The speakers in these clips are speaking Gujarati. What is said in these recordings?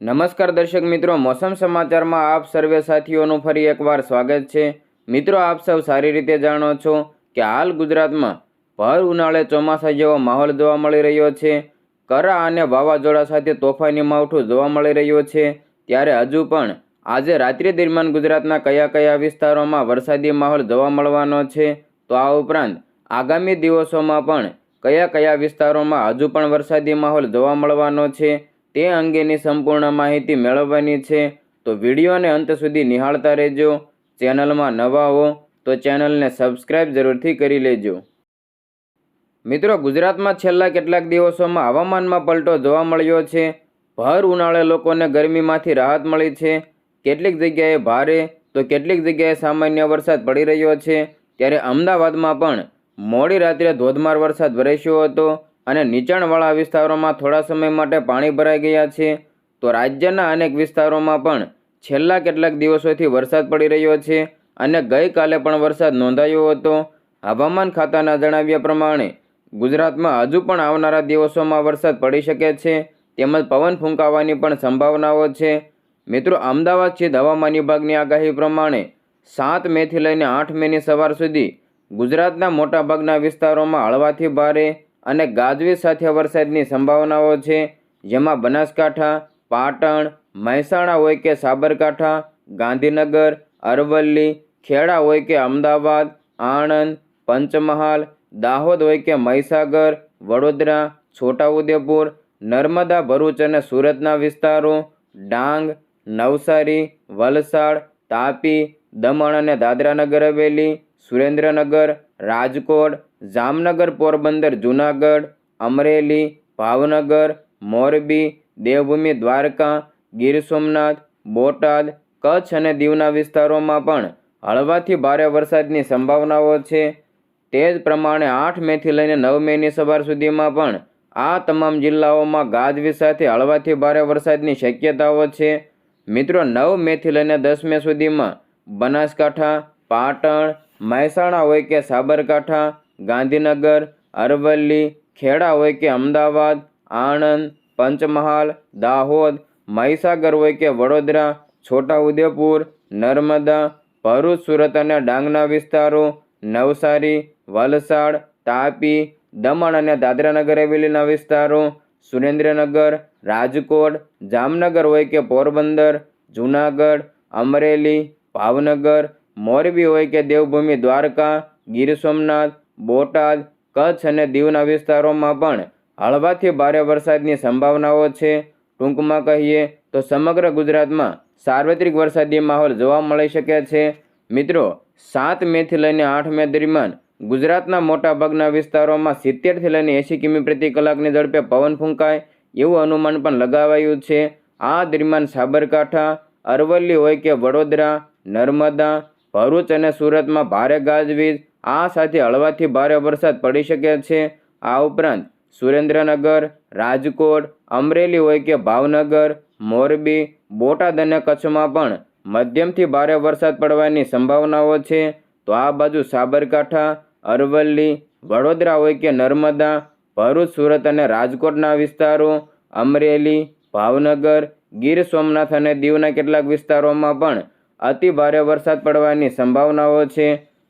નમસ્કાર દર્શક મિત્રો, મોસમ સમાચારમાં આપ સર્વે સાથીઓનું ફરી એકવાર સ્વાગત છે. મિત્રો, આપ સૌ સારી રીતે જાણો છો કે હાલ ગુજરાતમાં ભર ઉનાળે ચોમાસા જેવો માહોલ જોવા મળી રહ્યો છે. કરા અને વાવાઝોડા સાથે તોફાની માવઠું જોવા મળી રહ્યો છે. ત્યારે હજુ પણ આજે રાત્રિ દરમિયાન ગુજરાતના કયા કયા વિસ્તારોમાં વરસાદી માહોલ જોવા મળવાનો છે, તો આ ઉપરાંત આગામી દિવસોમાં પણ કયા કયા વિસ્તારોમાં હજુ પણ વરસાદી માહોલ જોવા મળવાનો છે તે અંગેની સંપૂર્ણ માહિતી મેળવવાની છે. તો વિડીયોને અંત સુધી નિહાળતા રહેજો. ચેનલમાં નવા હો તો ચેનલને સબસ્ક્રાઈબ જરૂરથી કરી લેજો. મિત્રો, ગુજરાતમાં છેલ્લા કેટલાક દિવસોમાં હવામાનમાં પલટો જોવા મળ્યો છે. ભર ઉનાળે લોકોને ગરમીમાંથી રાહત મળી છે. કેટલીક જગ્યાએ ભારે તો કેટલીક જગ્યાએ સામાન્ય વરસાદ પડી રહ્યો છે. ત્યારે અમદાવાદમાં પણ મોડી રાત્રે ધોધમાર વરસાદ વરસ્યો હતો. અને નીચાણવાળા વિસ્તારોમાં થોડા સમય માટે પાણી ભરાઈ ગયા છે. તો રાજ્યના અનેક વિસ્તારોમાં પણ છેલ્લા કેટલાક દિવસોથી વરસાદ પડી રહ્યો છે અને ગઈકાલે પણ વરસાદ નોંધાયો હતો. હવામાન ખાતાના જણાવ્યા પ્રમાણે, ગુજરાતમાં હજુ પણ આવનારા દિવસોમાં વરસાદ પડી શકે છે, તેમજ પવન ફૂંકાવાની પણ સંભાવનાઓ છે. મિત્રો, અમદાવાદ સ્થિત હવામાન વિભાગની આગાહી પ્રમાણે, સાત મેથી લઈને આઠ મેની સવાર સુધી ગુજરાતના મોટાભાગના વિસ્તારોમાં હળવાથી ભારે અને ગાજવીજ સાથે વરસાદની સંભાવનાઓ છે, જેમાં બનાસકાંઠા, પાટણ, મહેસાણા હોય કે સાબરકાંઠા, ગાંધીનગર, અરવલ્લી, ખેડા હોય કે અમદાવાદ, આણંદ, પંચમહાલ, દાહોદ હોય કે મહીસાગર, વડોદરા, છોટાઉદેપુર, નર્મદા, ભરૂચ અને સુરતના વિસ્તારો, ડાંગ, નવસારી, વલસાડ, તાપી, દમણ અને દાદરાનગર હવેલી સુરેન્દ્રનગર, રાજકોટ, જામનગર પોરબંદર, જૂનાગઢ, અમરેલી, ભાવનગર, મોરબી, દેવભૂમિ, દ્વારકા, ગીર સોમનાથ, બોટાદ, કચ્છ અને દીવના વિસ્તારોમાં પણ હળવાથી ભારે વરસાદની સંભાવનાઓ છે. તે જ પ્રમાણે આઠ મેથી લઈને નવ મેની સવાર સુધીમાં પણ આ તમામ જિલ્લાઓમાં ગાજવીજ સાથે હળવાથી ભારે વરસાદની શક્યતાઓ છે. મિત્રો, નવ મેથી લઈને દસ મે સુધીમાં બનાસકાંઠા, પાટણ મહેસાણા હોય કે સાબરકાંઠા, ગાંધીનગર, અરવલ્લી, ખેડા હોય કે અમદાવાદ, આણંદ, પંચમહાલ, દાહોદ, મહીસાગર હોય કે વડોદરા, છોટાઉદેપુર, નર્મદા, ભરૂચ, સુરત અને ડાંગના વિસ્તારો, નવસારી, વલસાડ, તાપી, દમણ અને દાદરાનગર હવેલીના વિસ્તારો, સુરેન્દ્રનગર, રાજકોટ, જામનગર હોય કે પોરબંદર, જૂનાગઢ, અમરેલી, ભાવનગર મોરબી હોય કે દેવભૂમિ, દ્વારકા, ગીર સોમનાથ, બોટાદ, કચ્છ અને દીવના વિસ્તારોમાં પણ હળવાથી ભારે વરસાદની સંભાવનાઓ છે. ટૂંકમાં કહીએ તો સમગ્ર ગુજરાતમાં સાર્વત્રિક વરસાદી માહોલ જોવા મળી શકે છે. મિત્રો, સાત મેથી લઈને આઠ મે દરમિયાન ગુજરાતના મોટાભાગના વિસ્તારોમાં સિત્તેરથી લઈને એંસી કિમી પ્રતિ કલાકની ઝડપે પવન ફૂંકાય એવું અનુમાન પણ લગાવાયું છે. આ દરમિયાન સાબરકાંઠા, અરવલ્લી હોય કે વડોદરા, નર્મદા ભરૂચ અને સુરતમાં ભારે ગાજવીજ, આ સાથે હળવાથી ભારે વરસાદ પડી શકે છે. આ ઉપરાંત સુરેન્દ્રનગર, રાજકોટ, અમરેલી હોય કે ભાવનગર, મોરબી, બોટાદ અને કચ્છમાં પણ મધ્યમથી ભારે વરસાદ પડવાની સંભાવનાઓ છે. તો આ બાજુ સાબરકાંઠા, અરવલ્લી, વડોદરા હોય કે નર્મદા, ભરૂચ, સુરત અને રાજકોટના વિસ્તારો, અમરેલી, ભાવનગર, ગીર સોમનાથ અને દીવના કેટલાક વિસ્તારોમાં પણ અતિ ભારે વરસાદ પડવાની સંભાવનાઓ છે.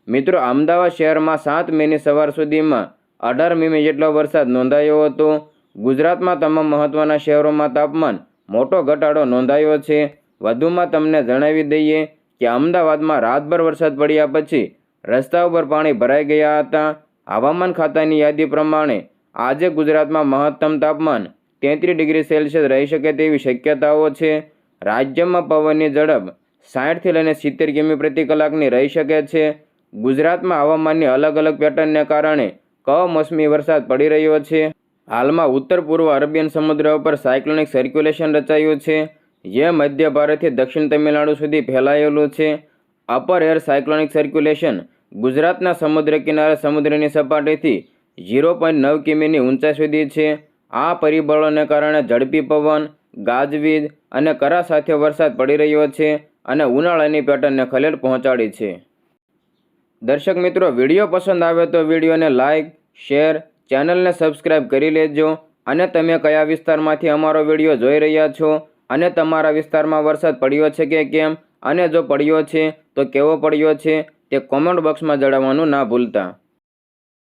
મિત્રો, અમદાવાદ શહેરમાં સાત મેની સવાર સુધીમાં અઢાર મીમી જેટલો વરસાદ નોંધાયો હતો. ગુજરાતમાં તમામ મહત્ત્વના શહેરોમાં તાપમાન મોટો ઘટાડો નોંધાયો છે. વધુમાં તમને જણાવી દઈએ કે અમદાવાદમાં રાતભર વરસાદ પડ્યા પછી રસ્તા ઉપર પાણી ભરાઈ ગયા હતા. હવામાન ખાતાની યાદી પ્રમાણે આજે ગુજરાતમાં મહત્તમ તાપમાન તેત્રીસ ડિગ્રી સેલ્સિયસ રહી શકે તેવી શક્યતાઓ છે. રાજ્યમાં પવનની ઝડપ સાઠથી લઈને સિત્તેર કિમી પ્રતિ કલાકની રહી શકે છે. ગુજરાતમાં હવામાનની અલગ અલગ પેટર્નને કારણે કમોસમી વરસાદ પડી રહ્યો છે. હાલમાં ઉત્તર પૂર્વ અરેબિયન સમુદ્ર ઉપર સાયક્લોનિક સર્ક્યુલેશન રચાયું છે, જે મધ્ય ભારતથી દક્ષિણ તમિલનાડુ સુધી ફેલાયેલું છે. અપર એર સાયક્લોનિક સર્ક્યુલેશન ગુજરાતના સમુદ્ર કિનારે સમુદ્રની સપાટીથી ઝીરો પોઈન્ટ નવ કિમીની ઊંચાઈ સુધી છે. આ પરિબળોને કારણે ઝડપી પવન, ગાજવીજ અને કરા સાથે વરસાદ પડી રહ્યો છે. અને ઉનાળાની પેટર્નને ખલેલ પહોંચાડી છે. દર્શક મિત્રો, વીડિયો પસંદ આવે તો વિડીયોને લાઇક શેર, ચેનલને સબસ્ક્રાઇબ કરી લેજો અને તમે કયા વિસ્તારમાંથી અમારો વીડિયો જોઈ રહ્યા છો અને તમારા વિસ્તારમાં વરસાદ પડ્યો છે કે કેમ અને જો પડ્યો છે તો કેવો પડ્યો છે તે કોમેન્ટ બોક્સમાં જણાવવાનું ના ભૂલતા.